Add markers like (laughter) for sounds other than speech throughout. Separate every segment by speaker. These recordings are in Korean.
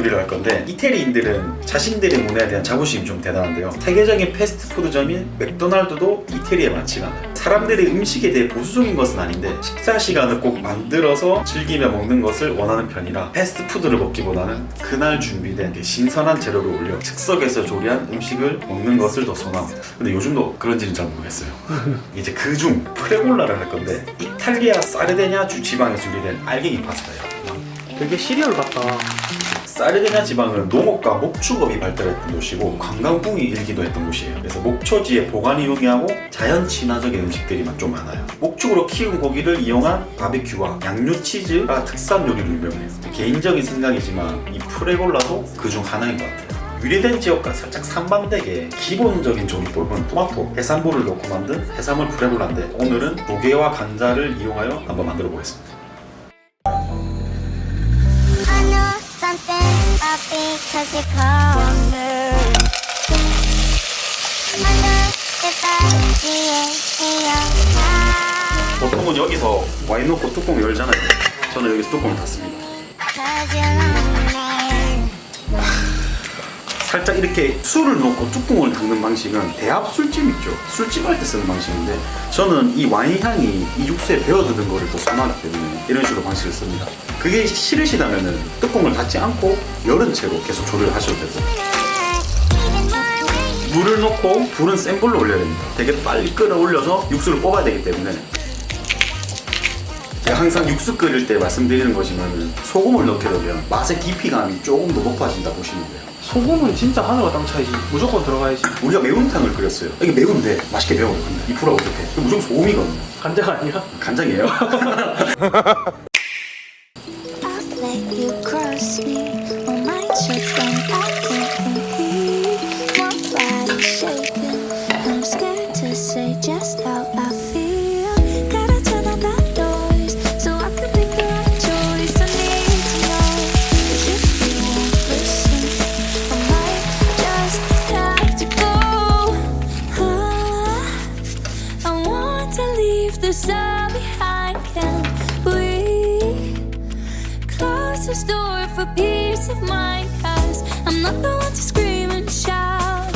Speaker 1: 요리를 할 건데 이태리인들은 자신들의 문화에 대한 자부심이 좀 대단한데요. 세계적인 패스트푸드점인 맥도날드도 이태리에 많지가 않아요. 사람들이 음식에 대해 보수적인 것은 아닌데 식사 시간을 꼭 만들어서 즐기며 먹는 것을 원하는 편이라 패스트푸드를 먹기보다는 그날 준비된 게 신선한 재료를 올려 즉석에서 조리한 음식을 먹는 것을 더 선호합니다. 근데 요즘도 그런지는 잘 모르겠어요. (laughs) 이제 그중 프레골라를 할 건데 이탈리아 사르데냐 주 지방에서 유래된 알갱이 파스타예요.
Speaker 2: 되게 시리얼 같다.
Speaker 1: 사르데냐 지방은 농업과 목축업이 발달했던 도시고 관광풍이 일기도 했던 곳이에요. 그래서 목초지에 보관이 용이하고 자연 친화적인 음식들이만 좀 많아요. 목축으로 키운 고기를 이용한 바비큐와 양념 치즈가 특산 요리로 유명해요. 개인적인 생각이지만 이 프레골라도 그중 하나인 것 같아요. 유래된 지역과 살짝 상반되게 기본적인 조리법은 토마토, 해산물을 넣고 만든 해산물 프레골라인데 오늘은 조개와 간자를 이용하여 한번 만들어 보겠습니다.
Speaker 3: Something about because you call me. I know if I see it in your eyes.
Speaker 1: 보통은 여기서 와인 넣고 뚜껑 열잖아요. 저는 여기서 뚜껑을 닫습니다.
Speaker 3: Cause you
Speaker 1: 살짝 이렇게 술을 넣고 뚜껑을 닫는 방식은 대합 술집 있죠. 술집 할 때 쓰는 방식인데 저는 이 와인 향이 이 육수에 배어드는 거를 더 선호하기 때문에 이런 식으로 방식을 씁니다. 그게 싫으시다면은 뚜껑을 닫지 않고 열은 채로 계속 조리를 하셔도 되고. 물을 넣고 불은 센 불로 올려야 됩니다. 되게 빨리 끌어올려서 육수를 뽑아야 되기 때문에 항상 육수 끓일 때 말씀드리는 거지만 소금을 넣게 되면 맛의 깊이감이 조금 더 높아진다 보시면 돼요.
Speaker 2: 소금은 진짜 하늘과 땅 차이지. 무조건 들어가야지.
Speaker 1: 우리가 매운탕을 끓였어요. 이게 매운데 맛있게 매워요. 근데 이 불하고 어떻게? 이거 무조건 소금이거든요.
Speaker 2: 간장 아니야?
Speaker 1: 간장이에요. (laughs)
Speaker 3: I'll let you cross me. This door for peace of mind Cause I'm not the one to scream and shout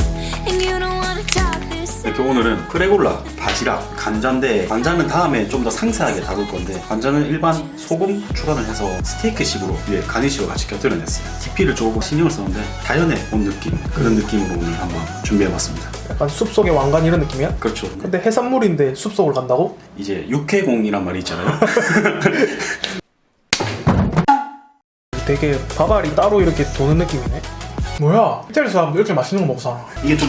Speaker 3: And you don't wanna talk this
Speaker 1: 이렇게 오늘은 프레골라, 바지락, 간장인데 간장은 다음에 좀 더 상세하게 다룰 건데 간장은 일반 소금 추가를 해서 스테이크식으로 위에 가니쉬로 같이 곁들여 냈어요. 깊이를 조금 신경을 썼는데 자연의 온 느낌 그런 느낌으로 오늘 한번 준비해봤습니다.
Speaker 2: 약간 숲속의 왕관 이런 느낌이야?
Speaker 1: 그렇죠.
Speaker 2: 근데 해산물인데 숲속을 간다고?
Speaker 1: 이제 육해공이란 말이 있잖아요. (laughs)
Speaker 2: 되게 밥알이 따로 이렇게 도는 느낌이네. 뭐야? 이태리 사람도 이렇게 맛있는 거 먹잖아.
Speaker 1: 이게 좀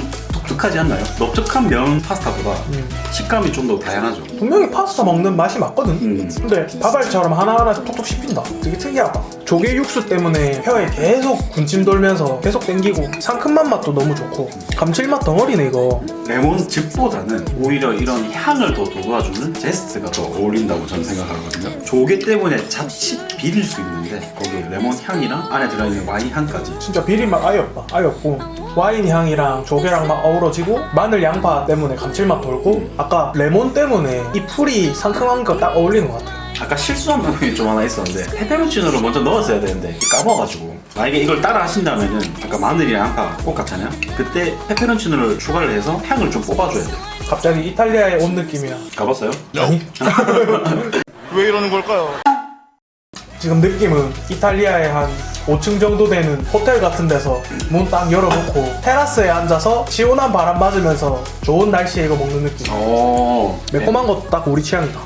Speaker 1: 독특하지 않나요? 넓적한 면 파스타보다
Speaker 2: 음.
Speaker 1: 식감이 좀 더 다양하죠.
Speaker 2: 분명히 파스타 먹는 맛이 맞거든.
Speaker 1: 음.
Speaker 2: 근데 밥알처럼 하나하나 톡톡 씹힌다. 되게 특이하다. 조개 육수 때문에 혀에 계속 군침 돌면서 계속 땡기고 상큼한 맛도 너무 좋고 감칠맛 덩어리네 이거.
Speaker 1: 레몬 즙보다는 오히려 이런 향을 더 돋아주는 제스트가 더 어울린다고 저는 생각하거든요. 조개 때문에 자칫 비릴 수 있는데 거기에 레몬 향이랑 안에 들어있는 와인 향까지
Speaker 2: 진짜 비린 맛 아예 없다. 아예 없고 와인 향이랑 조개랑 막 어우러 지고 마늘 양파 때문에 감칠맛 돌고 아까 레몬 때문에 이 풀이 상큼한 거 딱 어울리는 것 같아요.
Speaker 1: 아까 실수한 부분이 좀 하나 있었는데 페페론치노를 먼저 넣었어야 되는데 까먹어가지고 만약에 이걸 따라 하신다면은 아까 마늘이랑 양파 꼭 같잖아요. 그때 페페론치노를 추가를 해서 향을 좀 뽑아줘야 돼요.
Speaker 2: 갑자기 이탈리아에 온 느낌이야.
Speaker 1: 가봤어요?
Speaker 2: 아니 (laughs)
Speaker 4: 왜 이러는 걸까요?
Speaker 2: 지금 느낌은 이탈리아에 한 5층 정도 되는 호텔 같은 데서 문 딱 열어놓고 테라스에 앉아서 시원한 바람 맞으면서 좋은 날씨에 이거 먹는 느낌.
Speaker 1: 오.
Speaker 2: 매콤한 것도 딱 우리 취향이다.